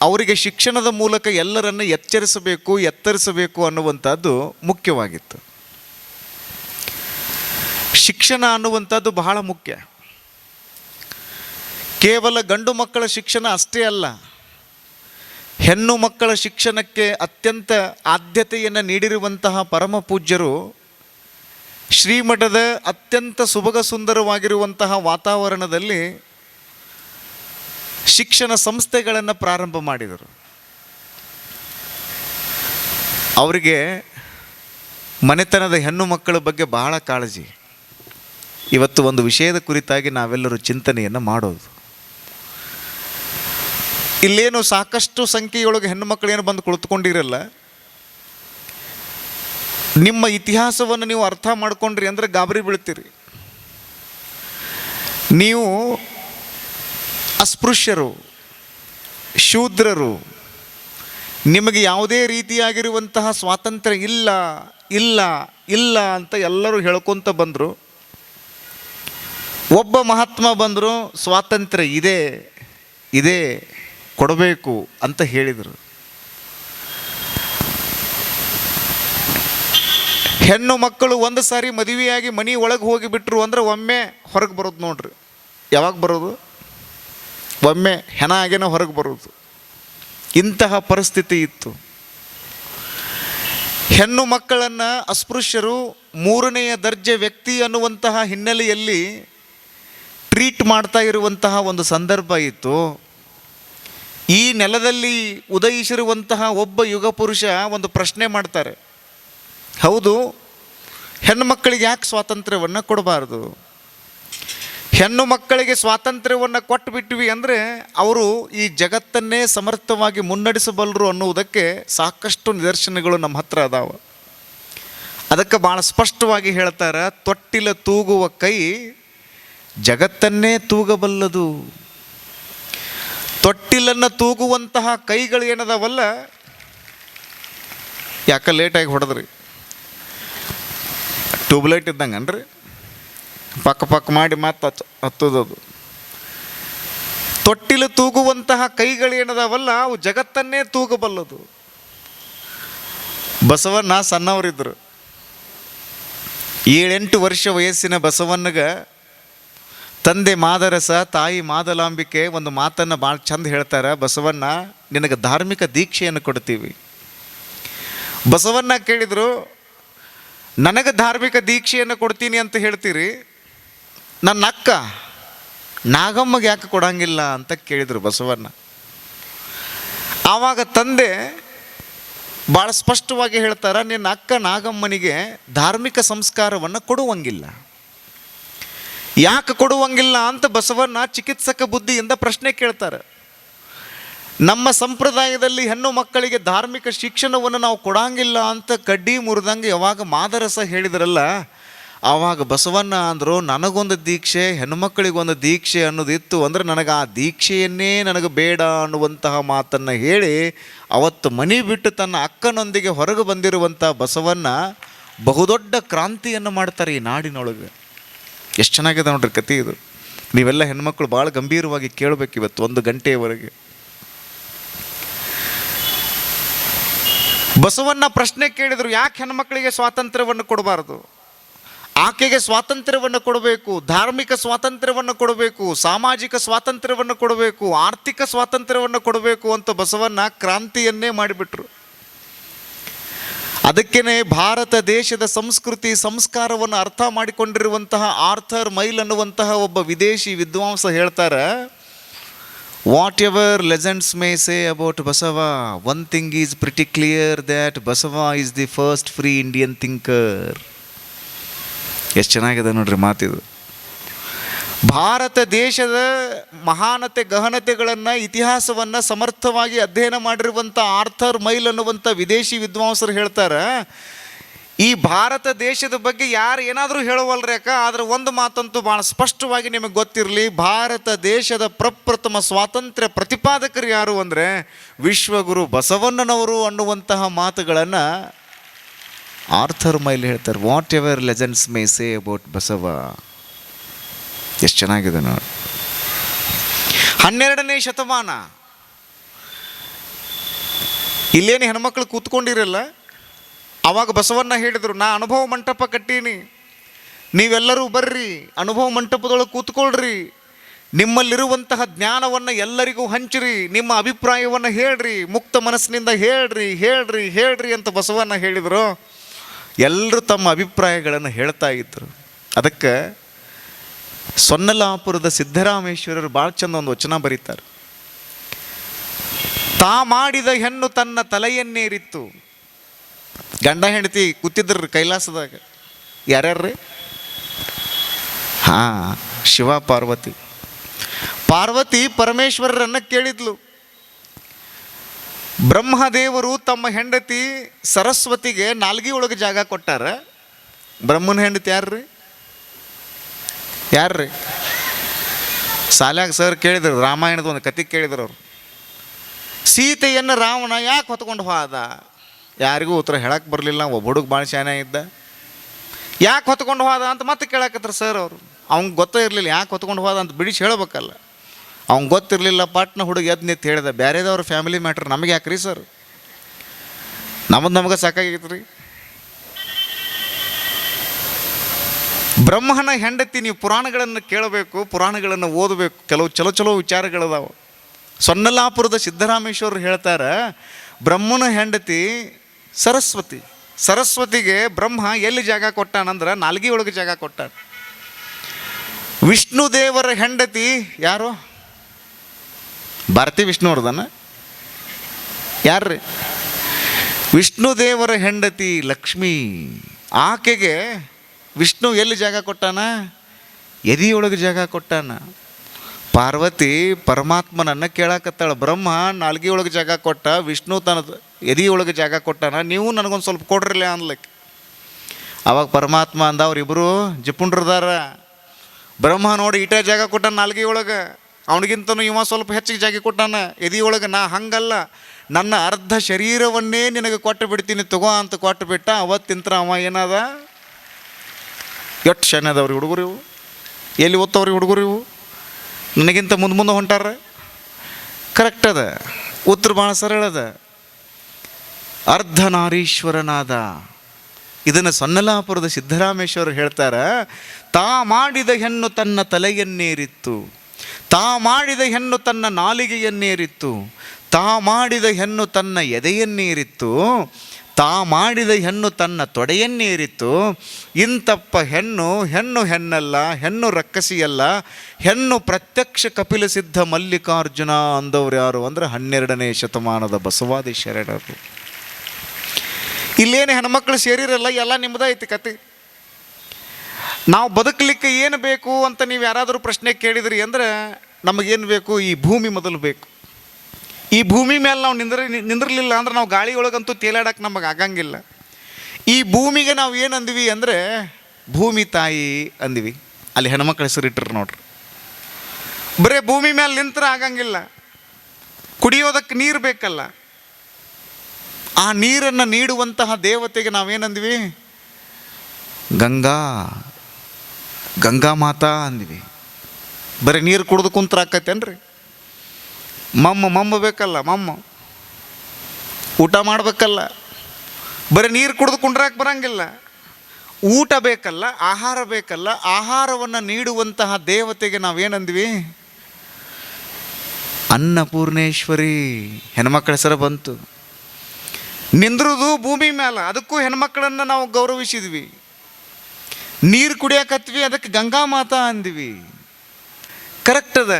ಅವರಿಗೆ ಶಿಕ್ಷಣದ ಮೂಲಕ ಎಲ್ಲರನ್ನು ಎಚ್ಚರಿಸಬೇಕು, ಎತ್ತರಿಸಬೇಕು ಅನ್ನುವಂಥದ್ದು ಮುಖ್ಯವಾಗಿತ್ತು. ಶಿಕ್ಷಣ ಅನ್ನುವಂಥದ್ದು ಬಹಳ ಮುಖ್ಯ. ಕೇವಲ ಗಂಡು ಮಕ್ಕಳ ಶಿಕ್ಷಣ ಅಷ್ಟೇ ಅಲ್ಲ, ಹೆಣ್ಣು ಮಕ್ಕಳ ಶಿಕ್ಷಣಕ್ಕೆ ಅತ್ಯಂತ ಆದ್ಯತೆಯನ್ನು ನೀಡಿರುವಂತಹ ಪರಮ ಪೂಜ್ಯರು ಶ್ರೀಮಠದ ಅತ್ಯಂತ ಸುಭಗ ಸುಂದರವಾಗಿರುವಂತಹ ವಾತಾವರಣದಲ್ಲಿ ಶಿಕ್ಷಣ ಸಂಸ್ಥೆಗಳನ್ನು ಪ್ರಾರಂಭ ಮಾಡಿದರು. ಅವರಿಗೆ ಮನೆತನದ ಹೆಣ್ಣು ಮಕ್ಕಳ ಬಗ್ಗೆ ಬಹಳ ಕಾಳಜಿ. ಇವತ್ತು ಒಂದು ವಿಷಯದ ಕುರಿತಾಗಿ ನಾವೆಲ್ಲರೂ ಚಿಂತನೆಯನ್ನು ಮಾಡೋದು. ಇಲ್ಲೇನು ಸಾಕಷ್ಟು ಸಂಖ್ಯೆಯೊಳಗೆ ಹೆಣ್ಣು ಮಕ್ಕಳೇನು ಬಂದು ಕುಳಿತುಕೊಂಡಿರಲ್ಲ. ನಿಮ್ಮ ಇತಿಹಾಸವನ್ನು ನೀವು ಅರ್ಥ ಮಾಡ್ಕೊಂಡ್ರಿ ಅಂದರೆ ಗಾಬರಿ ಬೀಳ್ತೀರಿ. ನೀವು ಅಸ್ಪೃಶ್ಯರು, ಶೂದ್ರರು, ನಿಮಗೆ ಯಾವುದೇ ರೀತಿಯಾಗಿರುವಂತಹ ಸ್ವಾತಂತ್ರ್ಯ ಇಲ್ಲ ಇಲ್ಲ ಇಲ್ಲ ಅಂತ ಎಲ್ಲರೂ ಹೇಳ್ಕೊತ ಬಂದರು. ಒಬ್ಬ ಮಹಾತ್ಮ ಬಂದರು, ಸ್ವಾತಂತ್ರ್ಯ ಇದೆ ಇದೆ, ಕೊಡಬೇಕು ಅಂತ ಹೇಳಿದರು. ಹೆಣ್ಣು ಮಕ್ಕಳು ಒಂದು ಸಾರಿ ಮದುವೆಯಾಗಿ ಮನೆ ಒಳಗೆ ಹೋಗಿಬಿಟ್ರು ಅಂದ್ರೆ ಒಮ್ಮೆ ಹೊರಗೆ ಬರೋದು ನೋಡ್ರಿ. ಯಾವಾಗ ಬರೋದು? ಒಮ್ಮೆ ಹೆಣ ಹೊರಗೆ ಬರೋದು ಇಂತಹ ಪರಿಸ್ಥಿತಿ ಇತ್ತು. ಹೆಣ್ಣು ಮಕ್ಕಳನ್ನು ಅಸ್ಪೃಶ್ಯರು ಮೂರನೆಯ ದರ್ಜೆ ವ್ಯಕ್ತಿ ಅನ್ನುವಂತಹ ಹಿನ್ನೆಲೆಯಲ್ಲಿ ಟ್ರೀಟ್ ಮಾಡ್ತಾ ಇರುವಂತಹ ಒಂದು ಸಂದರ್ಭ ಇತ್ತು. ಈ ನೆಲದಲ್ಲಿ ಉದಯಿಸಿರುವಂತಹ ಒಬ್ಬ ಯುಗ ಪುರುಷ ಒಂದು ಪ್ರಶ್ನೆ ಮಾಡ್ತಾರೆ. ಹೌದು, ಹೆಣ್ಣು ಮಕ್ಕಳಿಗೆ ಯಾಕೆ ಸ್ವಾತಂತ್ರ್ಯವನ್ನು ಕೊಡಬಾರ್ದು? ಹೆಣ್ಣು ಮಕ್ಕಳಿಗೆ ಸ್ವಾತಂತ್ರ್ಯವನ್ನು ಕೊಟ್ಟು ಬಿಟ್ವಿ ಅಂದರೆ ಅವರು ಈ ಜಗತ್ತನ್ನೇ ಸಮರ್ಥವಾಗಿ ಮುನ್ನಡೆಸಬಲ್ಲರು ಅನ್ನುವುದಕ್ಕೆ ಸಾಕಷ್ಟು ನಿದರ್ಶನಗಳು ನಮ್ಮ ಹತ್ರ ಅದಾವ. ಅದಕ್ಕೆ ಭಾಳ ಸ್ಪಷ್ಟವಾಗಿ ಹೇಳ್ತಾರೆ, ತೊಟ್ಟಿಲ ತೂಗುವ ಕೈ ಜಗತ್ತನ್ನೇ ತೂಗಬಲ್ಲದು. ತೊಟ್ಟಿಲನ್ನು ತೂಗುವಂತಹ ಕೈಗಳು ಏನದಾವಲ್ಲ? ಯಾಕ ಲೇಟಾಗಿ ಹೊಡೆದ್ರಿ? ಟ್ಯೂಬ್ಲೈಟ್ ಇದ್ದಂಗನ್ರಿ? ಪಕ್ಕ ಪಕ್ಕ ಮಾಡಿ ಮತ್ತೆ ಹಚ್ಚ ಹತ್ತದದು. ತೊಟ್ಟಿಲು ತೂಗುವಂತಹ ಕೈಗಳು ಏನದಾವಲ್ಲ, ಅವು ಜಗತ್ತನ್ನೇ ತೂಗಬಲ್ಲದು. ಬಸವಣ್ಣ ಸಣ್ಣವರಿದ್ದರು ಏಳೆಂಟು ವರ್ಷ ವಯಸ್ಸಿನ ಬಸವಣ್ಣಗ ತಂದೆ ಮಾದರಸ, ತಾಯಿ ಮಾದಲಾಂಬಿಕೆ ಒಂದು ಮಾತನ್ನು ಭಾಳ ಚಂದ ಹೇಳ್ತಾರೆ, ಬಸವಣ್ಣ, ನಿನಗೆ ಧಾರ್ಮಿಕ ದೀಕ್ಷೆಯನ್ನು ಕೊಡ್ತೀವಿ. ಬಸವಣ್ಣ ಕೇಳಿದರು, ನನಗೆ ಧಾರ್ಮಿಕ ದೀಕ್ಷೆಯನ್ನು ಕೊಡ್ತೀನಿ ಅಂತ ಹೇಳ್ತೀರಿ ನನ್ನ ಅಕ್ಕ, ನಾಗಮ್ಮಗೆ ಯಾಕೆ ಕೊಡಂಗಿಲ್ಲ ಅಂತ ಕೇಳಿದರು ಬಸವಣ್ಣ. ಆವಾಗ ತಂದೆ ಭಾಳ ಸ್ಪಷ್ಟವಾಗಿ ಹೇಳ್ತಾರೆ, ನಿನ್ನ ಅಕ್ಕ ನಾಗಮ್ಮನಿಗೆ ಧಾರ್ಮಿಕ ಸಂಸ್ಕಾರವನ್ನು ಕೊಡುವಂಗಿಲ್ಲ. ಯಾಕೆ ಕೊಡುವಂಗಿಲ್ಲ ಅಂತ ಬಸವಣ್ಣ ಚಿಕಿತ್ಸಕ ಬುದ್ಧಿಯಿಂದ ಪ್ರಶ್ನೆ ಕೇಳ್ತಾರೆ. ನಮ್ಮ ಸಂಪ್ರದಾಯದಲ್ಲಿ ಹೆಣ್ಣು ಮಕ್ಕಳಿಗೆ ಧಾರ್ಮಿಕ ಶಿಕ್ಷಣವನ್ನು ನಾವು ಕೊಡಂಗಿಲ್ಲ ಅಂತ ಕಡ್ಡಿ ಮುರಿದಂಗೆ ಯಾವಾಗ ಮಾದರಸ ಹೇಳಿದ್ರಲ್ಲ ಆವಾಗ ಬಸವಣ್ಣ ಅಂದರು, ನನಗೊಂದು ದೀಕ್ಷೆ ಹೆಣ್ಮಕ್ಳಿಗೊಂದು ದೀಕ್ಷೆ ಅನ್ನೋದಿತ್ತು ಅಂದರೆ ನನಗೆ ಆ ದೀಕ್ಷೆಯನ್ನೇ ನನಗೆ ಬೇಡ ಅನ್ನುವಂತಹ ಮಾತನ್ನು ಹೇಳಿ ಅವತ್ತು ಮನೆ ಬಿಟ್ಟು ತನ್ನ ಅಕ್ಕನೊಂದಿಗೆ ಹೊರಗೆ ಬಂದಿರುವಂಥ ಬಸವಣ್ಣ ಬಹುದೊಡ್ಡ ಕ್ರಾಂತಿಯನ್ನು ಮಾಡ್ತಾರೆ ಈ ನಾಡಿನೊಳಗೆ. ಎಷ್ಟು ಚೆನ್ನಾಗಿದೆ ನೋಡ್ರಿ ಕತೆ ಇದು. ನೀವೆಲ್ಲ ಹೆಣ್ಮಕ್ಳು ಭಾಳ ಗಂಭೀರವಾಗಿ ಕೇಳಬೇಕು ಇವತ್ತು, ಒಂದು ಗಂಟೆಯವರೆಗೆ. ಬಸವಣ್ಣ ಪ್ರಶ್ನೆ ಕೇಳಿದರು, ಯಾಕೆ ಹೆಣ್ಮಕ್ಳಿಗೆ ಸ್ವಾತಂತ್ರ್ಯವನ್ನು ಕೊಡಬಾರದು? ಆಕೆಗೆ ಸ್ವಾತಂತ್ರ್ಯವನ್ನು ಕೊಡಬೇಕು, ಧಾರ್ಮಿಕ ಸ್ವಾತಂತ್ರ್ಯವನ್ನು ಕೊಡಬೇಕು, ಸಾಮಾಜಿಕ ಸ್ವಾತಂತ್ರ್ಯವನ್ನು ಕೊಡಬೇಕು, ಆರ್ಥಿಕ ಸ್ವಾತಂತ್ರ್ಯವನ್ನು ಕೊಡಬೇಕು ಅಂತ ಬಸವಣ್ಣ ಕ್ರಾಂತಿಯನ್ನೇ ಮಾಡಿಬಿಟ್ರು. ಅದಕ್ಕೇನೆ ಭಾರತ ದೇಶದ ಸಂಸ್ಕೃತಿ, ಸಂಸ್ಕಾರವನ್ನು ಅರ್ಥ ಮಾಡಿಕೊಂಡಿರುವಂತಹ ಆರ್ಥರ್ ಮೈಲ್ ಅನ್ನುವಂತಹ ಒಬ್ಬ ವಿದೇಶಿ ವಿದ್ವಾಂಸ ಹೇಳ್ತಾರೆ whatever legends may say about Basava one thing is pretty clear that Basava is the first free Indian thinker ಎಷ್ಟು ಚೆನ್ನಾಗಿದೆ ನೋಡ್ರಿ ಮಾತಿದು ಭಾರತ ದೇಶದ ಮಹಾನತೆ ಗಹನತೆಗಳನ್ನು ಇತಿಹಾಸವನ್ನು ಸಮರ್ಥವಾಗಿ ಅಧ್ಯಯನ ಮಾಡಿರುವಂಥ ಆರ್ಥರ್ ಮೈಲ್ ಅನ್ನುವಂಥ ವಿದೇಶಿ ವಿದ್ವಾಂಸರು ಹೇಳ್ತಾರೆ, ಈ ಭಾರತ ದೇಶದ ಬಗ್ಗೆ ಯಾರು ಏನಾದರೂ ಹೇಳುವಲ್ರಿ ಅಕ್ಕ? ಆದರೆ ಒಂದು ಮಾತಂತೂ ಭಾಳ ಸ್ಪಷ್ಟವಾಗಿ ನಿಮಗೆ ಗೊತ್ತಿರಲಿ, ಭಾರತ ದೇಶದ ಪ್ರಪ್ರಥಮ ಸ್ವಾತಂತ್ರ್ಯ ಪ್ರತಿಪಾದಕರು ಯಾರು ಅಂದರೆ ವಿಶ್ವಗುರು ಬಸವಣ್ಣನವರು ಅನ್ನುವಂತಹ ಮಾತುಗಳನ್ನು ಆರ್ಥರ್ ಮೈಲ್ ಹೇಳ್ತಾರೆ whatever legends may say about Basava. ಎಷ್ಟು ಚೆನ್ನಾಗಿದೆ ನೋಡಿ. ಹನ್ನೆರಡನೇ ಶತಮಾನ. ಇಲ್ಲೇನು ಹೆಣ್ಮಕ್ಳು ಕೂತ್ಕೊಂಡಿರಲ್ಲ? ಅವಾಗ ಬಸವಣ್ಣ ಹೇಳಿದರು, ನಾ ಅನುಭವ ಮಂಟಪ ಕಟ್ಟೀನಿ. ನೀವೆಲ್ಲರೂ ಬರ್ರಿ, ಅನುಭವ ಮಂಟಪದೊಳಗೆ ಕೂತ್ಕೊಳ್ರಿ. ನಿಮ್ಮಲ್ಲಿರುವಂತಹ ಜ್ಞಾನವನ್ನು ಎಲ್ಲರಿಗೂ ಹಂಚಿರಿ, ನಿಮ್ಮ ಅಭಿಪ್ರಾಯವನ್ನು ಹೇಳ್ರಿ, ಮುಕ್ತ ಮನಸ್ಸಿನಿಂದ ಹೇಳ್ರಿ ಹೇಳ್ರಿ ಹೇಳ್ರಿ ಅಂತ ಬಸವಣ್ಣ ಹೇಳಿದರು. ಎಲ್ಲರೂ ತಮ್ಮ ಅಭಿಪ್ರಾಯಗಳನ್ನು ಹೇಳ್ತಾ ಇದ್ದರು ಅದಕ್ಕೆ ಸೊನ್ನಲಾಪುರದ ಸಿದ್ದರಾಮೇಶ್ವರರು ಭಾಳ ಚಂದ ಒಂದು ವಚನ ಬರೀತಾರೆ. ತಾ ಮಾಡಿದ ಹೆಣ್ಣು ತನ್ನ ತಲೆಯನ್ನೇರಿತ್ತು. ಗಂಡ ಹೆಂಡತಿ ಕೂತಿದ್ರು ಕೈಲಾಸದಾಗ. ಯಾರ್ಯಾರ್ರಿ? ಹಾ, ಶಿವ ಪಾರ್ವತಿ. ಪಾರ್ವತಿ ಪರಮೇಶ್ವರರನ್ನ ಕೇಳಿದ್ಲು. ಬ್ರಹ್ಮದೇವರು ತಮ್ಮ ಹೆಂಡತಿ ಸರಸ್ವತಿಗೆ ನಾಲ್ಗಿ ಒಳಗೆ ಜಾಗ ಕೊಟ್ಟಾರ. ಬ್ರಹ್ಮನ ಹೆಂಡತಿ ಯಾರ್ರಿ? ಯಾರ್ರಿ? ಸಾಲ್ಯಾಗ ಸರ್ ಕೇಳಿದ್ರು, ರಾಮಾಯಣದ ಒಂದು ಕತೆ ಕೇಳಿದ್ರು ಅವರು. ಸೀತೆಯನ್ನು ರಾವಣ ಯಾಕೆ ಹೊತ್ಕೊಂಡು ಹೋದ? ಯಾರಿಗೂ ಉತ್ತರ ಹೇಳಕ್ಕೆ ಬರಲಿಲ್ಲ, ಒಬ್ಬ ಹುಡುಗ ಭಾಳ ಶಾನೆ ಇದ್ದ. ಯಾಕೆ ಹೊತ್ಕೊಂಡು ಹೋದ ಅಂತ ಮತ್ತೆ ಕೇಳಕತ್ರ ಸರ್ ಅವರು. ಅವ್ನಿಗೆ ಗೊತ್ತೇ ಇರಲಿಲ್ಲ, ಯಾಕೆ ಹೊತ್ಕೊಂಡು ಹೋದ ಅಂತ ಬಿಡಿಸಿ ಹೇಳ್ಬೇಕಲ್ಲ. ಅವ್ನಿಗೆ ಗೊತ್ತಿರಲಿಲ್ಲ, ಪಟ್ನ ಹುಡುಗ ನಿಂತು ಹೇಳಿದ ಬೇರೆದವ್ರ ಫ್ಯಾಮಿಲಿ ಮ್ಯಾಟ್ರ್ ನಮಗೆ ಯಾಕ್ರಿ ಸರ್ ನಮ್ಮದು ನಮಗೆ ಸಾಕಾಗೈತೆ ರೀ ಬ್ರಹ್ಮನ ಹೆಂಡತಿ ನೀವು ಪುರಾಣಗಳನ್ನು ಕೇಳಬೇಕು, ಪುರಾಣಗಳನ್ನು ಓದಬೇಕು, ಕೆಲವು ಚಲೋ ಚಲೋ ವಿಚಾರಗಳದಾವೆ. ಸೊನ್ನಲಾಪುರದ ಸಿದ್ದರಾಮೇಶ್ವರರು ಹೇಳ್ತಾರೆ, ಬ್ರಹ್ಮನ ಹೆಂಡತಿ ಸರಸ್ವತಿ, ಸರಸ್ವತಿಗೆ ಬ್ರಹ್ಮ ಎಲ್ಲಿ ಜಾಗ ಕೊಟ್ಟಾನಂದ್ರೆ ನಾಲ್ಗಿ ಒಳಗೆ ಜಾಗ ಕೊಟ್ಟಾನ. ವಿಷ್ಣು ದೇವರ ಹೆಂಡತಿ ಯಾರು? ಭಾರತಿ ವಿಷ್ಣುವರ್ಧನ ಯಾರ್ರಿ? ವಿಷ್ಣು ದೇವರ ಹೆಂಡತಿ ಲಕ್ಷ್ಮಿ. ಆಕೆಗೆ ವಿಷ್ಣು ಎಲ್ಲಿ ಜಾಗ ಕೊಟ್ಟಾನ? ಎದಿಯೊಳಗೆ ಜಾಗ ಕೊಟ್ಟಾನ? ಪಾರ್ವತಿ ಪರಮಾತ್ಮನನ್ನು ಕೇಳಾಕತ್ತಾಳ, ಬ್ರಹ್ಮ ನಾಲ್ಗಿ ಒಳಗೆ ಜಾಗ ಕೊಟ್ಟ, ವಿಷ್ಣು ತನ್ನ ಎದಿಯೊಳಗೆ ಜಾಗ ಕೊಟ್ಟಾನ? ನೀವು ನನಗೊಂದು ಸ್ವಲ್ಪ ಕೊಡ್ರಲ್ಲ ಅನ್ಲಿಕ್ಕೆ. ಅವಾಗ ಪರಮಾತ್ಮ ಅಂದ ಅವ್ರಿಬ್ಬರು ಜಿಪುಂಡ್ರದಾರ ಬ್ರಹ್ಮ ನೋಡಿ ಇಟ ಜಾಗ ಕೊಟ್ಟ ನಾಲ್ಗಿ ಒಳಗೆ ಅವನಿಗಿಂತನೂ ಇವ ಸ್ವಲ್ಪ ಹೆಚ್ಚಿಗೆ ಜಾಗ ಕೊಟ್ಟಾನ? ಎದಿಯೊಳಗೆ ನಾ ಹಂಗಲ್ಲ. ನನ್ನ ಅರ್ಧ ಶರೀರವನ್ನೇ ನಿನಗೆ ಕೊಟ್ಟು ಬಿಡ್ತೀನಿ ತಗೋ ಅಂತ ಕೊಟ್ಟು ಬಿಟ್ಟ, ಅವತ್ತಿಂತ್ರ ಅವ ಏನದ? ಎಷ್ಟು ಶನದವ್ರಿ ಹುಡುಗರು ಇವು? ಎಲ್ಲಿ ಓದ್ತವ್ರಿ ಹುಡುಗರು ಇವು? ನನಗಿಂತ ಮುಂದೆ ಮುಂದೆ ಹೊಂಟಾರ? ಕರೆಕ್ಟ್ ಅದ. ಉತ್ತರ ಭಾಳ ಸರಳ ಅದ. ಅರ್ಧನಾರೀಶ್ವರನಾದ. ಇದನ್ನು ಸೊನ್ನಲಾಪುರದ ಸಿದ್ದರಾಮೇಶ್ವರ ಹೇಳ್ತಾರ, ತಾ ಮಾಡಿದ ಹೆಣ್ಣು ತನ್ನ ತಲೆಯನ್ನೇರಿತ್ತು. ತಾ ಮಾಡಿದ ಹೆಣ್ಣು ತನ್ನ ನಾಲಿಗೆಯನ್ನೇರಿತ್ತು, ತಾ ಮಾಡಿದ ಹೆಣ್ಣು ತನ್ನ ಎದೆಯನ್ನೇರಿತ್ತು, ತಾ ಮಾಡಿದ ಹೆಣ್ಣು ತನ್ನ ತೊಡೆಯನ್ನೇರಿತ್ತು. ಇಂತಪ್ಪ ಹೆಣ್ಣು ಹೆಣ್ಣು ಹೆಣ್ಣಲ್ಲ, ಹೆಣ್ಣು ರಕ್ಕಸಿಯಲ್ಲ, ಹೆಣ್ಣು ಪ್ರತ್ಯಕ್ಷ ಕಪಿಲ ಸಿದ್ಧ ಮಲ್ಲಿಕಾರ್ಜುನ ಅಂದವ್ರು ಯಾರು ಅಂದ್ರೆ ಹನ್ನೆರಡನೇ ಶತಮಾನದ ಬಸವಾದಿ ಶರಣರು. ಇಲ್ಲೇನು ಹೆಣ್ಮಕ್ಳು ಸೇರಿರಲ್ಲ, ಎಲ್ಲ ನಿಮ್ಮದೈತಿ ಕತೆ. ನಾವು ಬದುಕಲಿಕ್ಕೆ ಏನು ಬೇಕು ಅಂತ ನೀವು ಯಾರಾದರೂ ಪ್ರಶ್ನೆ ಕೇಳಿದ್ರಿ ಅಂದ್ರೆ ನಮಗೇನು ಬೇಕು? ಈ ಭೂಮಿ ಮೊದಲು ಬೇಕು. ಈ ಭೂಮಿ ಮೇಲೆ ನಾವು ನಿಂದ್ರ, ನಿಂದಿರಲಿಲ್ಲ ಅಂದ್ರೆ ನಾವು ಗಾಳಿ ಒಳಗಂತೂ ತೇಲಾಡಕ್ಕೆ ನಮಗೆ ಆಗಂಗಿಲ್ಲ. ಈ ಭೂಮಿಗೆ ನಾವು ಏನು ಅಂದ್ವಿ ಅಂದರೆ, ಭೂಮಿ ತಾಯಿ ಅಂದ್ವಿ. ಅಲ್ಲಿ ಹೆಣ್ಮಕ್ಳು ಹೆಸರಿಟ್ಟರು ನೋಡ್ರಿ. ಬರೇ ಭೂಮಿ ಮೇಲೆ ನಿಂತರ ಆಗಂಗಿಲ್ಲ. ಕುಡಿಯೋದಕ್ಕೆ ನೀರು ಬೇಕಲ್ಲ. ಆ ನೀರನ್ನು ನೀಡುವಂತಹ ದೇವತೆಗೆ ನಾವೇನಂದ್ವಿ ಗಂಗಾ. ಗಂಗಾ ಮಾತಾ ಅಂದ್ವಿ. ಬರೀ ನೀರು ಕುಡ್ದು ಕುಂತ್ರ ಆಕತ್ತೇನ್ರಿ ಮಮ್ಮ ಮಮ್ಮ ಬೇಕಲ್ಲ, ಮಮ್ಮ. ಊಟ ಮಾಡಬೇಕಲ್ಲ. ಬರೀ ನೀರು ಕುಡ್ದು ಕುಂಡ್ರಾಕ್ ಬರಂಗಿಲ್ಲ. ಊಟ ಬೇಕಲ್ಲ, ಆಹಾರ ಬೇಕಲ್ಲ, ಆಹಾರವನ್ನು ನೀಡುವಂತಹ ದೇವತೆಗೆ ನಾವೇನಂದ್ವಿ? ಅನ್ನಪೂರ್ಣೇಶ್ವರಿ ಹೆಣ್ಮಕ್ಳ ಹೆಸರು ಬಂತು. ನಿಂದ್ರದು ಭೂಮಿ ಮೇಲೆ ಅದಕ್ಕೂ ಹೆಣ್ಮಕ್ಳನ್ನು ನಾವು ಗೌರವಿಸಿದ್ವಿ. ನೀರು ಕುಡಿಯಕತ್ವಿ ಅದಕ್ಕೆ ಗಂಗಾ ಮಾತಾ ಅಂದ್ವಿ. ಕರೆಕ್ಟ್ ಅದ.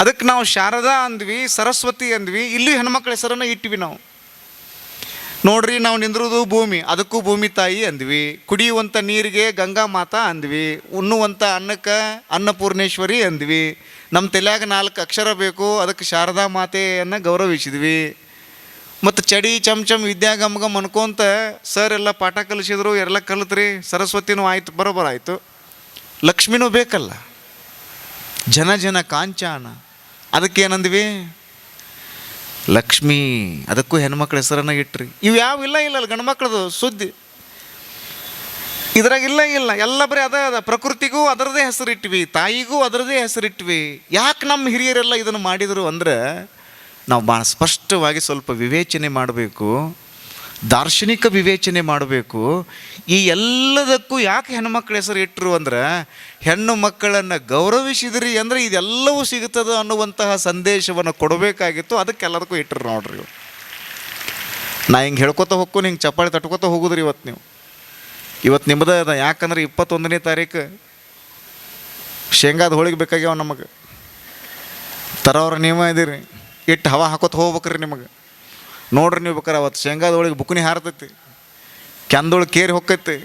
ಅದಕ್ಕೆ ನಾವು ಶಾರದಾ ಅಂದ್ವಿ, ಸರಸ್ವತಿ ಅಂದ್ವಿ, ಇಲ್ಲಿ ಹೆಣ್ಮಕ್ಳ ಹೆಸರನ್ನು ಇಟ್ವಿ ನಾವು. ನೋಡ್ರಿ, ನಾವು ನಿಂದಿರೋದು ಭೂಮಿ, ಅದಕ್ಕೂ ಭೂಮಿ ತಾಯಿ ಅಂದ್ವಿ. ಕುಡಿಯುವಂಥ ನೀರಿಗೆ ಗಂಗಾ ಮಾತಾ ಅಂದ್ವಿ. ಉಣ್ಣುವಂಥ ಅನ್ನಕ್ಕೆ ಅನ್ನಪೂರ್ಣೇಶ್ವರಿ ಅಂದ್ವಿ. ನಮ್ಮ ತಲೆಯಾಗ ನಾಲ್ಕು ಅಕ್ಷರ ಬೇಕು, ಅದಕ್ಕೆ ಶಾರದಾ ಮಾತೆಯನ್ನು ಗೌರವಿಸಿದ್ವಿ. ಮತ್ತು ಚಡಿ ಚಮಚಮ್ ಚಮ್ ವಿದ್ಯಾಗಮಗಮ್ ಅನ್ಕೊಂತ ಸರ್ ಎಲ್ಲ ಪಾಠ ಕಲಿಸಿದ್ರು, ಎಲ್ಲ ಕಲಿತ್ರಿ, ಸರಸ್ವತಿನೂ ಆಯ್ತು ಬರೋಬ್ಬರ ಆಯಿತು. ಲಕ್ಷ್ಮಿನೂ ಬೇಕಲ್ಲ. ಜನ ಜನ ಕಾಂಚಾನ. ಅದಕ್ಕೆ ಏನಂದ್ವಿ? ಲಕ್ಷ್ಮೀ, ಅದಕ್ಕೂ ಹೆಣ್ಮಕ್ಳ ಹೆಸರನ್ನು ಇಟ್ರಿ. ಇವು ಯಾವ ಇಲ್ಲ ಇಲ್ಲ ಅಲ್ಲ ಗಂಡ್ಮಕ್ಳದು ಸುದ್ದಿ. ಇದ್ರಾಗ ಇಲ್ಲ ಇಲ್ಲ, ಎಲ್ಲ ಬರೀ ಅದ ಅದ. ಪ್ರಕೃತಿಗೂ ಅದರದೇ ಹೆಸರಿಟ್ವಿ, ತಾಯಿಗೂ ಅದರದೇ ಹೆಸರಿಟ್ವಿ. ಯಾಕೆ ನಮ್ಮ ಹಿರಿಯರೆಲ್ಲ ಇದನ್ನು ಮಾಡಿದರು ಅಂದ್ರೆ ನಾವು ಬಹಳ ಸ್ಪಷ್ಟವಾಗಿ ಸ್ವಲ್ಪ ವಿವೇಚನೆ ಮಾಡಬೇಕು, ದಾರ್ಶನಿಕ ವಿವೇಚನೆ ಮಾಡಬೇಕು. ಈ ಎಲ್ಲದಕ್ಕೂ ಯಾಕೆ ಹೆಣ್ಮಕ್ಳ ಹೆಸರು ಇಟ್ಟರು ಅಂದ್ರೆ, ಹೆಣ್ಣು ಮಕ್ಕಳನ್ನು ಗೌರವಿಸಿದ್ರಿ ಅಂದರೆ ಇದೆಲ್ಲವೂ ಸಿಗುತ್ತದೆ ಅನ್ನುವಂತಹ ಸಂದೇಶವನ್ನು ಕೊಡಬೇಕಾಗಿತ್ತು. ಅದಕ್ಕೆ ಎಲ್ಲದಕ್ಕೂ ಇಟ್ಟರು ನೋಡ್ರಿ. ನಾ ಹಿಂಗೆ ಹೇಳ್ಕೊತ ಹೋಗ್ಕೊ ಹಿಂಗೆ ಚಪ್ಪಾಳಿ ತಟ್ಕೋತ ಹೋಗುದ್ರಿ ಇವತ್ತು ನೀವು. ಇವತ್ತು ನಿಮ್ಮದ ಯಾಕಂದ್ರೆ ಇಪ್ಪತ್ತೊಂದನೇ ತಾರೀಕು ಶೇಂಗಾದ ಹೋಳಿಗೆ ಬೇಕಾಗ್ಯಾವ ನಮಗೆ. ತರೋರ ನಿಯಮ ಇದೀರಿ ಇಟ್ಟು ಹವಾ ಹಾಕೋತ ಹೋಗ್ಬೇಕ್ರಿ ನಿಮಗೆ. ನೋಡ್ರಿ ನೀವು ಬೇಕಾರೆ ಅವತ್ತು ಶೇಂಗಾದೊಳಗೆ ಬುಕ್ನಿ ಹಾರ್ತೈತಿ, ಕೆಂದೊಳಗೆ ಕೇರಿ ಹೊಕ್ಕೈತಿ,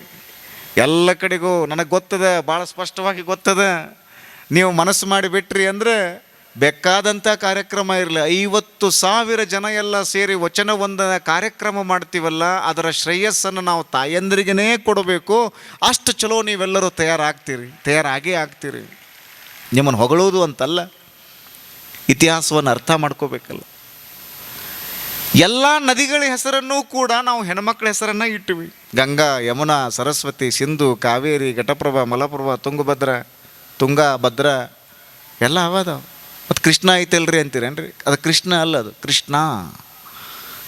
ಎಲ್ಲ ಕಡೆಗೂ ನನಗೆ ಗೊತ್ತದ, ಭಾಳ ಸ್ಪಷ್ಟವಾಗಿ ಗೊತ್ತದ. ನೀವು ಮನಸ್ಸು ಮಾಡಿಬಿಟ್ರಿ ಅಂದರೆ ಬೇಕಾದಂಥ ಕಾರ್ಯಕ್ರಮ ಇರಲಿ. ಐವತ್ತು ಸಾವಿರ ಜನ ಎಲ್ಲ ಸೇರಿ ವಚನ ಒಂದನ ಕಾರ್ಯಕ್ರಮ ಮಾಡ್ತೀವಲ್ಲ, ಅದರ ಶ್ರೇಯಸ್ಸನ್ನು ನಾವು ತಾಯಂದ್ರಿಗೇ ಕೊಡಬೇಕು. ಅಷ್ಟು ಚಲೋ ನೀವೆಲ್ಲರೂ ತಯಾರಾಗ್ತೀರಿ, ತಯಾರಾಗೇ ಆಗ್ತೀರಿ. ನಿಮ್ಮನ್ನು ಹೊಗಳೋದು ಅಂತಲ್ಲ. ಇತಿಹಾಸವನ್ನು ಅರ್ಥ ಮಾಡ್ಕೋಬೇಕಲ್ಲ. ಎಲ್ಲ ನದಿಗಳ ಹೆಸರನ್ನು ಕೂಡ ನಾವು ಹೆಣ್ಮಕ್ಳ ಹೆಸರನ್ನು ಇಟ್ಟಿವಿ. ಗಂಗಾ, ಯಮುನಾ, ಸರಸ್ವತಿ, ಸಿಂಧು, ಕಾವೇರಿ, ಘಟಪ್ರಭಾ, ಮಲಪ್ರಭಾ, ತುಂಗಭದ್ರ, ತುಂಗಾ, ಭದ್ರ ಎಲ್ಲ ಅವದಾವ. ಮತ್ತು ಕೃಷ್ಣ ಐತಲ್ರಿ ಅಂತೀರೇನ್ರಿ? ಅದು ಕೃಷ್ಣ ಅಲ್ಲ ಅದು. ಕೃಷ್ಣ,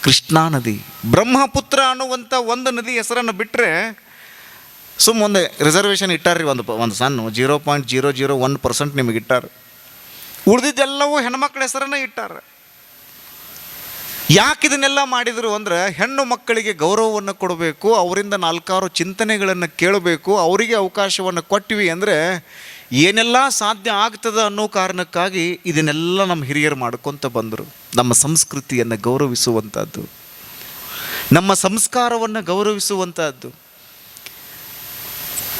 ಕೃಷ್ಣಾ ನದಿ. ಬ್ರಹ್ಮಪುತ್ರ ಅನ್ನುವಂಥ ಒಂದು ನದಿ ಹೆಸರನ್ನು ಬಿಟ್ಟರೆ ಸುಮ್ಮ ಒಂದು ರಿಸರ್ವೇಷನ್ ಇಟ್ಟಾರ್ರಿ ಒಂದು ಒಂದು ಸಣ್ಣ zero point zero zero one percent ನಿಮಗೆ ಇಟ್ಟಾರ. ಉಳಿದಿದ್ದೆಲ್ಲವೂ ಹೆಣ್ಮಕ್ಳ ಹೆಸರನ್ನ ಇಟ್ಟಾರ. ಯಾಕೆ ಇದನ್ನೆಲ್ಲ ಮಾಡಿದರು ಅಂದ್ರೆ ಹೆಣ್ಣು ಮಕ್ಕಳಿಗೆ ಗೌರವವನ್ನು ಕೊಡಬೇಕು, ಅವರಿಂದ ನಾಲ್ಕಾರು ಚಿಂತನೆಗಳನ್ನು ಕೇಳಬೇಕು, ಅವರಿಗೆ ಅವಕಾಶವನ್ನು ಕೊಟ್ಟಿವಿ ಅಂದರೆ ಏನೆಲ್ಲ ಸಾಧ್ಯ ಆಗ್ತದೆ ಅನ್ನೋ ಕಾರಣಕ್ಕಾಗಿ ಇದನ್ನೆಲ್ಲ ನಮ್ಮ ಹಿರಿಯರು ಮಾಡ್ಕೊತ ಬಂದರು. ನಮ್ಮ ಸಂಸ್ಕೃತಿಯನ್ನು ಗೌರವಿಸುವಂಥದ್ದು ನಮ್ಮ ಸಂಸ್ಕಾರವನ್ನು ಗೌರವಿಸುವಂಥದ್ದು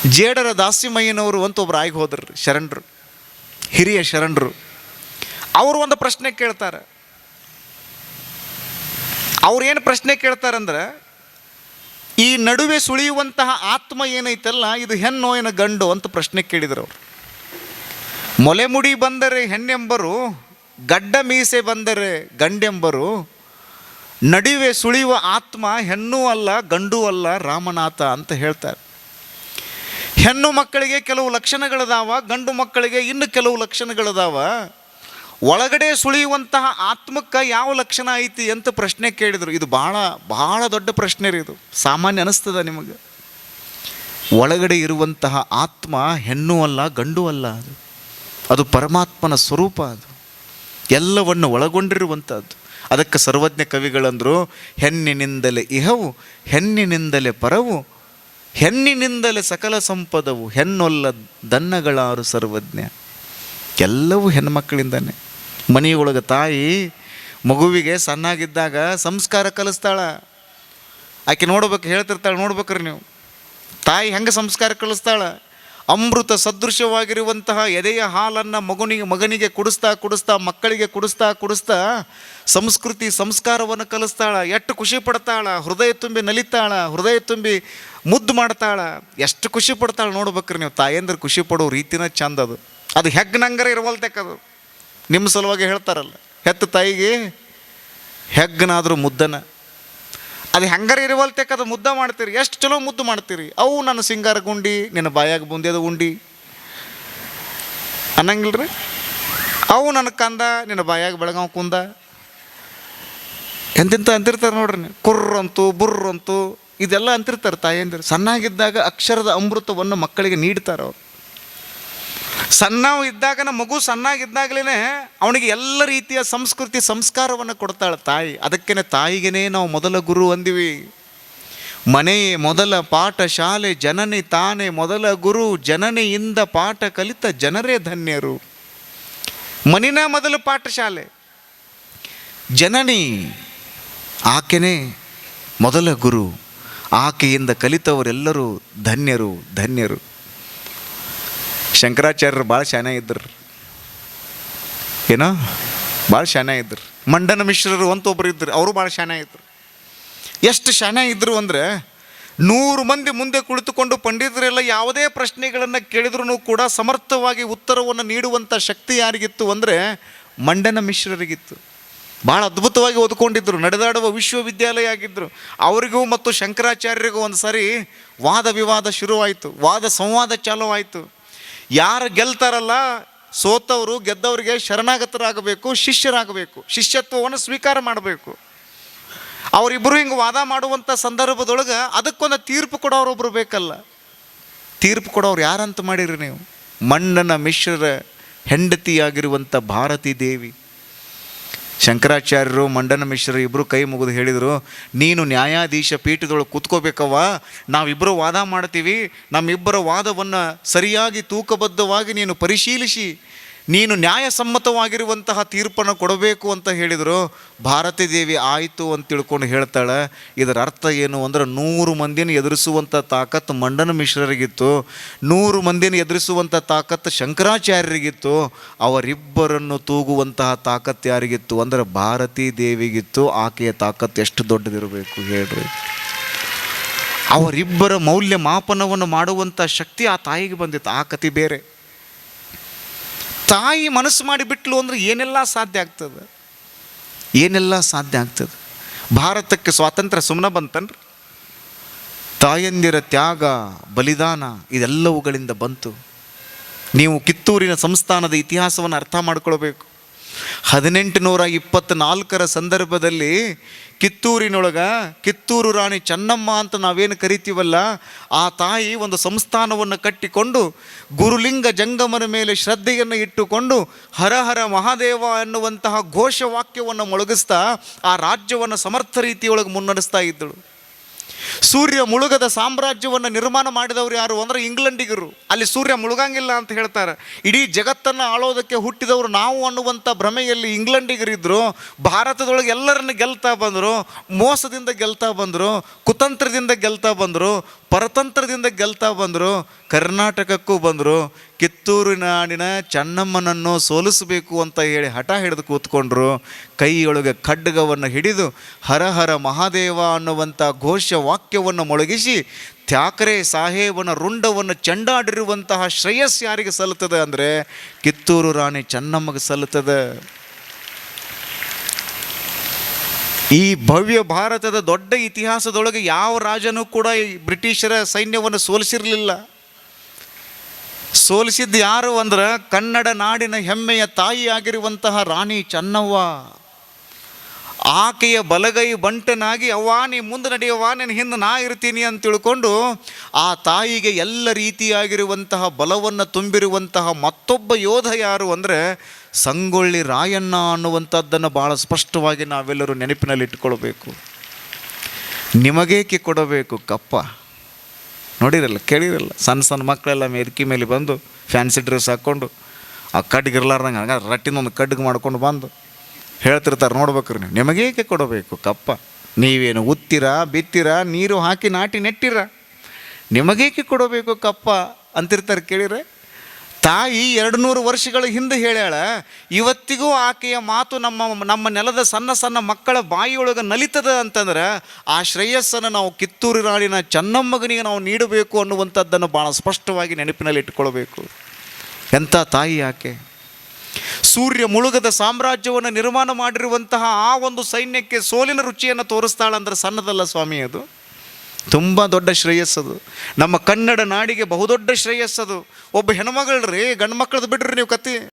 ಜೇಡರ ದಾಸಿಮಯ್ಯನವರು ಅಂತ ಒಬ್ರು ಆಗಿ ಹೋದ್ರು, ಶರಣರು. ಹಿರಿಯ ಶರಣರು. ಅವರು ಒಂದು ಪ್ರಶ್ನೆ ಕೇಳ್ತಾರೆ. ಅವ್ರು ಏನು ಪ್ರಶ್ನೆ ಕೇಳ್ತಾರಂದ್ರೆ, ಈ ನಡುವೆ ಸುಳಿಯುವಂತಹ ಆತ್ಮ ಏನೈತಲ್ಲ, ಇದು ಹೆಣ್ಣು ಏನು ಗಂಡು ಅಂತ ಪ್ರಶ್ನೆ ಕೇಳಿದ್ರು ಅವರು. ಮೊಲೆ ಮುಡಿ ಬಂದರೆ ಹೆಣ್ಣೆಂಬರು, ಗಡ್ಡ ಮೀಸೆ ಬಂದರೆ ಗಂಡೆಂಬರು, ನಡುವೆ ಸುಳಿಯುವ ಆತ್ಮ ಹೆಣ್ಣು ಅಲ್ಲ, ಗಂಡು ಅಲ್ಲ, ರಾಮನಾಥ ಅಂತ ಹೇಳ್ತಾರೆ. ಹೆಣ್ಣು ಮಕ್ಕಳಿಗೆ ಕೆಲವು ಲಕ್ಷಣಗಳದಾವ, ಗಂಡು ಮಕ್ಕಳಿಗೆ ಇನ್ನು ಕೆಲವು ಲಕ್ಷಣಗಳದಾವ. ಒಳಗಡೆ ಸುಳಿಯುವಂತಹ ಆತ್ಮಕ್ಕೆ ಯಾವ ಲಕ್ಷಣ ಐತಿ ಅಂತ ಪ್ರಶ್ನೆ ಕೇಳಿದರು. ಇದು ಭಾಳ ಭಾಳ ದೊಡ್ಡ ಪ್ರಶ್ನೆ ರೀ ಇದು. ಸಾಮಾನ್ಯ ಅನಿಸ್ತದ ನಿಮಗೆ. ಒಳಗಡೆ ಇರುವಂತಹ ಆತ್ಮ ಹೆಣ್ಣು ಅಲ್ಲ, ಗಂಡು ಅಲ್ಲ ಅದು. ಅದು ಪರಮಾತ್ಮನ ಸ್ವರೂಪ ಅದು. ಎಲ್ಲವನ್ನು ಒಳಗೊಂಡಿರುವಂಥದ್ದು ಅದಕ್ಕೆ ಸರ್ವಜ್ಞ ಕವಿಗಳಂದರು, ಹೆಣ್ಣಿನಿಂದಲೇ ಇಹವು, ಹೆಣ್ಣಿನಿಂದಲೇ ಪರವು, ಹೆಣ್ಣಿನಿಂದಲೇ ಸಕಲ ಸಂಪದವು, ಹೆಣ್ಣೊಲ್ಲ ದನ್ನಗಳಾರು ಸರ್ವಜ್ಞ. ಎಲ್ಲವೂ ಹೆಣ್ಮಕ್ಕಳಿಂದನೇ ಮನೆಯೊಳಗೆ ತಾಯಿ ಮಗುವಿಗೆ ಸಣ್ಣಾಗಿದ್ದಾಗ ಸಂಸ್ಕಾರ ಕಲಿಸ್ತಾಳ. ಆಕೆ ನೋಡ್ಬೇಕು, ಹೇಳ್ತಿರ್ತಾಳೆ, ನೋಡ್ಬೇಕ್ರಿ ನೀವು. ತಾಯಿ ಹೆಂಗೆ ಸಂಸ್ಕಾರ ಕಲಿಸ್ತಾಳೆ? ಅಮೃತ ಸದೃಶವಾಗಿರುವಂತಹ ಎದೆಯ ಹಾಲನ್ನು ಮಗುನಿಗೆ ಮಗನಿಗೆ ಕುಡಿಸ್ತಾ ಕುಡಿಸ್ತಾ, ಮಕ್ಕಳಿಗೆ ಕುಡಿಸ್ತಾ ಕುಡಿಸ್ತಾ ಸಂಸ್ಕೃತಿ, ಸಂಸ್ಕಾರವನ್ನು ಕಲಿಸ್ತಾಳ. ಎಷ್ಟು ಖುಷಿ ಪಡ್ತಾಳ, ಹೃದಯ ತುಂಬಿ ನಲಿತಾಳ, ಹೃದಯ ತುಂಬಿ ಮುದ್ದು ಮಾಡ್ತಾಳೆ. ಎಷ್ಟು ಖುಷಿ ಪಡ್ತಾಳೆ ನೋಡ್ಬೇಕ್ರಿ ನೀವು. ತಾಯಂದ್ರೆ ಖುಷಿ ಪಡೋ ರೀತಿನ ಚಂದ ಅದು. ಅದು ಹೆಗ್ನಂಗರ ಇರವಲ್ತೆಕ್ಕದು ನಿಮ್ಮ ಸಲುವಾಗಿ ಹೇಳ್ತಾರಲ್ಲ, ಹೆತ್ತ ತಾಯಿಗೆ ಹೆಗ್ಗನಾದರೂ ಮುದ್ದನ. ಅದು ಹೆಂಗಾರ ಇರುವಲ್ತೆಕ್ ಅದು ಮುದ್ದ ಮಾಡ್ತೀರಿ, ಎಷ್ಟು ಚಲೋ ಮುದ್ದು ಮಾಡ್ತೀರಿ? ಅವು ನನ್ನ ಸಿಂಗಾರ ಗುಂಡಿ, ನಿನ್ನ ಬಾಯಾಗ ಬುಂದ್ಯದ ಉಂಡಿ. ಅನ್ನಂಗಿಲ್ರಿ? ಅವು ನನ್ನ ಕಂದ, ನಿನ್ನ ಬಾಯಾಗ ಬೆಳಗಾವ್ ಕುಂದ. ಎಂತಿಂತ ಅಂತಿರ್ತಾರೆ ನೋಡ್ರಿ ಕುರ್ರಂತು, ಬುರ್ರಂತು, ಇದೆಲ್ಲ ಅಂತಿರ್ತಾರೆ ತಾಯಂದಿರು. ಸಣ್ಣಾಗಿದ್ದಾಗ ಅಕ್ಷರದ ಅಮೃತವನ್ನು ಮಕ್ಕಳಿಗೆ ನೀಡ್ತಾರೆ ಅವರು. ಸಣ್ಣವು ಇದ್ದಾಗ ನಮ್ಮ ಮಗು ಸಣ್ಣಾಗಿದ್ದಾಗಲೇ ಅವನಿಗೆ ಎಲ್ಲ ರೀತಿಯ ಸಂಸ್ಕೃತಿ ಸಂಸ್ಕಾರವನ್ನು ಕೊಡ್ತಾಳೆ ತಾಯಿ. ಅದಕ್ಕೇ ತಾಯಿಗೇನೆ ನಾವು ಮೊದಲ ಗುರು ಅಂದಿವಿ. ಮನೆಯೇ ಮೊದಲ ಪಾಠ ಶಾಲೆ, ಜನನಿ ತಾನೇ ಮೊದಲ ಗುರು, ಜನನಿಯಿಂದ ಪಾಠ ಕಲಿತ ಜನರೇ ಧನ್ಯರು. ಮನಿನ ಮೊದಲು ಪಾಠಶಾಲೆ ಜನನಿ, ಆಕೆನೇ ಮೊದಲ ಗುರು. ಆಕೆಯಿಂದ ಕಲಿತವರೆಲ್ಲರೂ ಧನ್ಯರು ಧನ್ಯರು. ಶಂಕರಾಚಾರ್ಯರು ಭಾಳ ಶಾನೆ ಇದ್ದರು. ಏನೋ? ಭಾಳ ಶಾನೆ ಇದ್ದರು. ಮಂಡನ ಮಿಶ್ರರು ಅಂತ ಒಬ್ಬರು ಇದ್ದರು. ಅವರು ಭಾಳ ಶಾನೆ ಇದ್ದರು. ಎಷ್ಟು ಶಾನೆ ಇದ್ದರು ಅಂದರೆ ನೂರು ಮಂದಿ ಮುಂದೆ ಕುಳಿತುಕೊಂಡು ಪಂಡಿತರೆಲ್ಲ ಯಾವುದೇ ಪ್ರಶ್ನೆಗಳನ್ನು ಕೇಳಿದ್ರೂ ಕೂಡ ಸಮರ್ಥವಾಗಿ ಉತ್ತರವನ್ನು ನೀಡುವಂಥ ಶಕ್ತಿ ಯಾರಿಗಿತ್ತು ಅಂದರೆ ಮಂಡನ ಮಿಶ್ರರಿಗಿತ್ತು. ಭಾಳ ಅದ್ಭುತವಾಗಿ ಓದ್ಕೊಂಡಿದ್ದರು, ನಡೆದಾಡುವ ವಿಶ್ವವಿದ್ಯಾಲಯ ಆಗಿದ್ದರು. ಅವರಿಗೂ ಮತ್ತು ಶಂಕರಾಚಾರ್ಯರಿಗೂ ಒಂದು ಸಾರಿ ವಾದ ವಿವಾದ ಶುರುವಾಯಿತು. ವಾದ ಸಂವಾದ ಚಾಲೂ ಆಯಿತು ಯಾರು ಗೆಲ್ತಾರಲ್ಲ ಸೋತವರು, ಗೆದ್ದವರಿಗೆ ಶರಣಾಗತರಾಗಬೇಕು, ಶಿಷ್ಯರಾಗಬೇಕು, ಶಿಷ್ಯತ್ವವನ್ನು ಸ್ವೀಕಾರ ಮಾಡಬೇಕು. ಅವರಿಬ್ಬರು ಹಿಂಗೆ ವಾದ ಮಾಡುವಂಥ ಸಂದರ್ಭದೊಳಗೆ ಅದಕ್ಕೊಂದು ತೀರ್ಪು ಕೊಡೋರೊಬ್ಬರು ಬೇಕಲ್ಲ. ತೀರ್ಪು ಕೊಡೋರು ಯಾರಂತ ಮಾಡಿರಿ ನೀವು? ಮಣ್ಣನ ಮಿಶ್ರರ ಹೆಂಡತಿಯಾಗಿರುವಂಥ ಭಾರತೀ ದೇವಿ. ಶಂಕರಾಚಾರ್ಯರು, ಮಂಡನ ಮಿಶ್ರರು ಇಬ್ಬರು ಕೈ ಮುಗಿದು ಹೇಳಿದರು, ನೀನು ನ್ಯಾಯಾಧೀಶ ಪೀಠದೊಳಗೆ ಕೂತ್ಕೋಬೇಕವ್ವ. ನಾವಿಬ್ಬರು ವಾದ ಮಾಡ್ತೀವಿ. ನಮ್ಮಿಬ್ಬರ ವಾದವನ್ನು ಸರಿಯಾಗಿ ತೂಕಬದ್ಧವಾಗಿ ನೀನು ಪರಿಶೀಲಿಸಿ. ನೀನು ನ್ಯಾಯಸಮ್ಮತವಾಗಿರುವಂತಹ ತೀರ್ಪನ್ನು ಕೊಡಬೇಕು ಅಂತ ಹೇಳಿದರು. ಭಾರತೀ ದೇವಿ ಆಯಿತು ಅಂತ ತಿಳ್ಕೊಂಡು ಹೇಳ್ತಾಳೆ. ಇದರ ಅರ್ಥ ಏನು ಅಂದರೆ ನೂರು ಮಂದಿನ ಎದುರಿಸುವಂಥ ತಾಕತ್ತು ಮಂಡನ ಮಿಶ್ರರಿಗಿತ್ತು. ನೂರು ಮಂದಿನ ಎದುರಿಸುವಂಥ ತಾಕತ್ತು ಶಂಕರಾಚಾರ್ಯರಿಗಿತ್ತು. ಅವರಿಬ್ಬರನ್ನು ತೂಗುವಂತಹ ತಾಕತ್ತು ಯಾರಿಗಿತ್ತು ಅಂದರೆ ಭಾರತೀ ದೇವಿಗಿತ್ತು. ಆಕೆಯ ತಾಕತ್ತು ಎಷ್ಟು ದೊಡ್ಡದಿರಬೇಕು ಹೇಳ್ರಿ. ಅವರಿಬ್ಬರ ಮೌಲ್ಯ ಮಾಪನವನ್ನು ಮಾಡುವಂಥ ಶಕ್ತಿ ಆ ತಾಯಿಗೆ ಬಂದಿತ್ತು. ಆ ಕತಿ ಬೇರೆ. ತಾಯಿ ಮನಸ್ಸು ಮಾಡಿಬಿಟ್ಲು ಅಂದರೆ ಏನೆಲ್ಲ ಸಾಧ್ಯ ಆಗ್ತದೆ? ಏನೆಲ್ಲ ಸಾಧ್ಯ ಆಗ್ತದೆ? ಭಾರತಕ್ಕೆ ಸ್ವಾತಂತ್ರ್ಯ ಸುಮ್ಮನೆ ಬಂತನ್ರಿ? ತಾಯಂದಿರ ತ್ಯಾಗ, ಬಲಿದಾನ ಇದೆಲ್ಲವುಗಳಿಂದ ಬಂತು. ನೀವು ಕಿತ್ತೂರಿನ ಸಂಸ್ಥಾನದ ಇತಿಹಾಸವನ್ನು ಅರ್ಥ ಮಾಡ್ಕೊಳ್ಬೇಕು. ಹದಿನೆಂಟು ನೂರ ಇಪ್ಪತ್ತ್ನಾಲ್ಕರ ಸಂದರ್ಭದಲ್ಲಿ ಕಿತ್ತೂರಿನೊಳಗ ಕಿತ್ತೂರು ರಾಣಿ ಚೆನ್ನಮ್ಮ ಅಂತ ನಾವೇನು ಕರಿತೀವಲ್ಲ, ಆ ತಾಯಿ ಒಂದು ಸಂಸ್ಥಾನವನ್ನು ಕಟ್ಟಿಕೊಂಡು ಗುರುಲಿಂಗ ಜಂಗಮನ ಮೇಲೆ ಶ್ರದ್ಧೆಯನ್ನು ಇಟ್ಟುಕೊಂಡು ಹರ ಹರ ಮಹಾದೇವ ಎನ್ನುವಂತಹ ಘೋಷವಾಕ್ಯವನ್ನು ಮೊಳಗಿಸ್ತಾ ಆ ರಾಜ್ಯವನ್ನು ಸಮರ್ಥ ರೀತಿಯೊಳಗೆ ಮುನ್ನಡೆಸ್ತಾ ಇದ್ದಳು. ಸೂರ್ಯ ಮುಳುಗದ ಸಾಮ್ರಾಜ್ಯವನ್ನು ನಿರ್ಮಾಣ ಮಾಡಿದವರು ಯಾರು ಅಂದರೆ ಇಂಗ್ಲೆಂಡಿಗರು. ಅಲ್ಲಿ ಸೂರ್ಯ ಮುಳುಗಂಗಿಲ್ಲ ಅಂತ ಹೇಳ್ತಾರೆ. ಇಡೀ ಜಗತ್ತನ್ನು ಆಳೋದಕ್ಕೆ ಹುಟ್ಟಿದವರು ನಾವು ಅನ್ನುವಂಥ ಭ್ರಮೆಯಲ್ಲಿ ಇಂಗ್ಲೆಂಡಿಗರಿದ್ದರು ಭಾರತದೊಳಗೆ ಎಲ್ಲರನ್ನು ಗೆಲ್ತಾ ಬಂದರು, ಮೋಸದಿಂದ ಗೆಲ್ತಾ ಬಂದರು, ಕುತಂತ್ರದಿಂದ ಗೆಲ್ತಾ ಬಂದರು ಪರತಂತ್ರದಿಂದ ಗೆಲ್ತಾ ಬಂದರು, ಕರ್ನಾಟಕಕ್ಕೂ ಬಂದರು ಕಿತ್ತೂರಿನಾಡಿನ ಚೆನ್ನಮ್ಮನನ್ನು ಸೋಲಿಸಬೇಕು ಅಂತ ಹೇಳಿ ಹಠ ಹಿಡಿದು ಕೂತ್ಕೊಂಡ್ರು, ಕೈಯೊಳಗೆ ಖಡ್ಗವನ್ನು ಹಿಡಿದು ಹರ ಹರ ಮಹಾದೇವ ಅನ್ನುವಂಥ ಘೋಷ ವಾಕ್ಯವನ್ನು ಮೊಳಗಿಸಿ ತ್ಯಾಕರೆ ಸಾಹೇಬನ ರುಂಡವನ್ನು ಚೆಂಡಾಡಿರುವಂತಹ ಶ್ರೇಯಸ್ ಯಾರಿಗೆ ಸಲ್ಲುತ್ತದೆ ಅಂದರೆ ಕಿತ್ತೂರು ರಾಣಿ ಚೆನ್ನಮ್ಮಗೆ ಸಲ್ಲುತ್ತದೆ. ಈ ಭವ್ಯ ಭಾರತದ ದೊಡ್ಡ ಇತಿಹಾಸದೊಳಗೆ ಯಾವ ರಾಜನೂ ಕೂಡ ಈ ಬ್ರಿಟಿಷರ ಸೈನ್ಯವನ್ನು ಸೋಲಿಸಿರಲಿಲ್ಲ. ಸೋಲಿಸಿದ್ದು ಯಾರು ಅಂದ್ರೆ ಕನ್ನಡ ನಾಡಿನ ಹೆಮ್ಮೆಯ ತಾಯಿಯಾಗಿರುವಂತಹ ರಾಣಿ ಚನ್ನವ್ವ. ಆಕೆಯ ಬಲಗೈ ಬಂಟನಾಗಿ, ಅವ್ವ ನೀ ಮುಂದೆ ನಡೆಯವ್ವ, ನಿನ್ನ ಹಿಂದೆ ನಾ ಇರ್ತೀನಿ ಅಂತ ತಿಳ್ಕೊಂಡು ಆ ತಾಯಿಗೆ ಎಲ್ಲ ರೀತಿಯಾಗಿರುವಂತಹ ಬಲವನ್ನು ತುಂಬಿರುವಂತಹ ಮತ್ತೊಬ್ಬ ಯೋಧ ಯಾರು ಅಂದರೆ ಸಂಗೊಳ್ಳಿ ರಾಯಣ್ಣ ಅನ್ನುವಂಥದ್ದನ್ನು ಭಾಳ ಸ್ಪಷ್ಟವಾಗಿ ನಾವೆಲ್ಲರೂ ನೆನಪಿನಲ್ಲಿ ಇಟ್ಕೊಳ್ಬೇಕು. ನಿಮಗೇಕೆ ಕೊಡಬೇಕು ಕಪ್ಪ? ನೋಡಿರಲ್ಲ, ಕೇಳಿರಲ್ಲ? ಸಣ್ಣ ಸಣ್ಣ ಮಕ್ಕಳೆಲ್ಲ ಮೆದುಕಿ ಮೇಲೆ ಬಂದು ಫ್ಯಾನ್ಸಿ ಡ್ರೆಸ್ ಹಾಕ್ಕೊಂಡು ಆ ಕಡ್ಗೆ ಇರ್ಲಾರ್ದಂಗೆ ಹಂಗ ರಟ್ಟಿನೊಂದು ಕಡ್ಗೆ ಮಾಡ್ಕೊಂಡು ಬಂದು ಹೇಳ್ತಿರ್ತಾರೆ, ನೋಡ್ಬೇಕ್ರಿ ನೀವು. ನಿಮಗೇಕೆ ಕೊಡಬೇಕು ಕಪ್ಪ? ನೀವೇನು ಉತ್ತಿರ, ಬಿತ್ತಿರ, ನೀರು ಹಾಕಿ ನಾಟಿ ನೆಟ್ಟಿರ? ನಿಮಗೇಕೆ ಕೊಡಬೇಕು ಕಪ್ಪ? ಅಂತಿರ್ತಾರೆ ಕೇಳಿರೆ ತಾಯಿ ಎರಡು ನೂರು ವರ್ಷಗಳ ಹಿಂದೆ ಹೇಳ್ಯಾಳ, ಇವತ್ತಿಗೂ ಆಕೆಯ ಮಾತು ನಮ್ಮ ನಮ್ಮ ನೆಲದ ಸಣ್ಣ ಸಣ್ಣ ಮಕ್ಕಳ ಬಾಯಿಯೊಳಗೆ ನಲಿತದ ಅಂತಂದ್ರೆ, ಆ ಶ್ರೇಯಸ್ಸನ್ನು ನಾವು ಕಿತ್ತೂರು ನಾಡಿನ ಚನ್ನಮ್ಮಗನಿಗೆ ನಾವು ನೀಡಬೇಕು ಅನ್ನುವಂಥದ್ದನ್ನು ಭಾಳ ಸ್ಪಷ್ಟವಾಗಿ ನೆನಪಿನಲ್ಲಿ ಇಟ್ಕೊಳ್ಬೇಕು. ಎಂಥ ತಾಯಿ ಆಕೆ? ಸೂರ್ಯ ಮುಳುಗದ ಸಾಮ್ರಾಜ್ಯವನ್ನು ನಿರ್ಮಾಣ ಮಾಡಿರುವಂತಹ ಆ ಒಂದು ಸೈನ್ಯಕ್ಕೆ ಸೋಲಿನ ರುಚಿಯನ್ನು ತೋರಿಸ್ತಾಳಂದ್ರೆ ಸಣ್ಣದಲ್ಲ ಸ್ವಾಮಿ ಅದು. ತುಂಬ ದೊಡ್ಡ ಶ್ರೇಯಸ್ಸದು. ನಮ್ಮ ಕನ್ನಡ ನಾಡಿಗೆ ಬಹುದೊಡ್ಡ ಶ್ರೇಯಸ್ಸದು. ಒಬ್ಬ ಹೆಣ್ಮಗಳು ರೀ ಗಂಡು ಮಕ್ಕಳದ್ದು ಬಿಡ್ರಿ ನೀವು ಕತ್ತಿ.